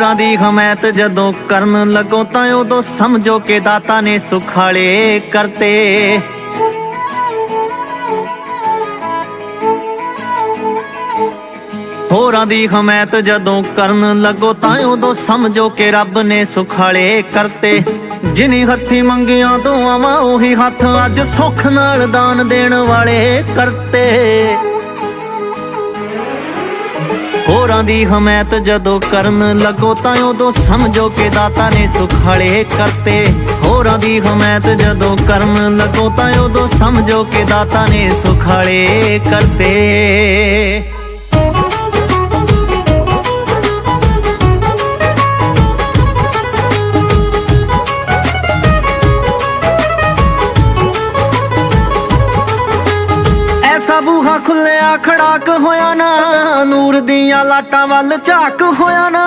ਹੋਰਾਂ ਦੀ ਹਮਾਇਤ ਜਦੋਂ ਕਰਨ ਲੱਗੋ ਤਾਂ ਉਦੋਂ ਸਮਝੋ ਕਿ ਦਾਤਾ ਨੇ ਸੁਖਾਲੇ ਕਰਤੇ। ਹੋਰਾਂ ਦੀ ਹਮਾਇਤ ਜਦੋਂ ਕਰਨ ਲੱਗੋ ਤਾਂ ਉਦੋਂ ਸਮਝੋ ਕਿ ਰੱਬ ਨੇ ਸੁਖਾਲੇ ਕਰਤੇ। ਜਿਨੀ ਹੱਥੀ ਮੰਗੀਆਂ ਦੁਆਵਾਂ, ਉਹੀ ਹੱਥ ਅੱਜ ਸੁੱਖ ਨਾਲ ਦਾਨ ਦੇਣ ਵਾਲੇ ਕਰਤੇ। ਹੋਰਾਂ ਦੀ ਹਮਾਇਤ ਜਦੋਂ ਕਰਨ ਲੱਗੋ ਤਾਂ ਉਦੋਂ ਸਮਝੋ ਕਿ ਦਾਤਾ ਨੇ ਸੁਖਾਲੇ ਕਰਤੇ। ਹੋਰਾਂ ਦੀ ਹਮਾਇਤ ਜਦੋਂ ਕਰਨ ਲੱਗੋ ਤਾਂ ਉਦੋਂ ਸਮਝੋ ਕਿ ਦਾਤਾ ਨੇ ਸੁਖਾਲੇ ਕਰਤੇ। ਐਸਾ ਬੂਹਾ ਖੁੱਲਿਆ ਖੜਾਕ ਹੋਇਆ ਨਾ। ਨੂਰ ਦੀਆਂ ਲਾਟਾਂ ਵੱਲ ਝਾਕ ਹੋਇਆ ਨਾ।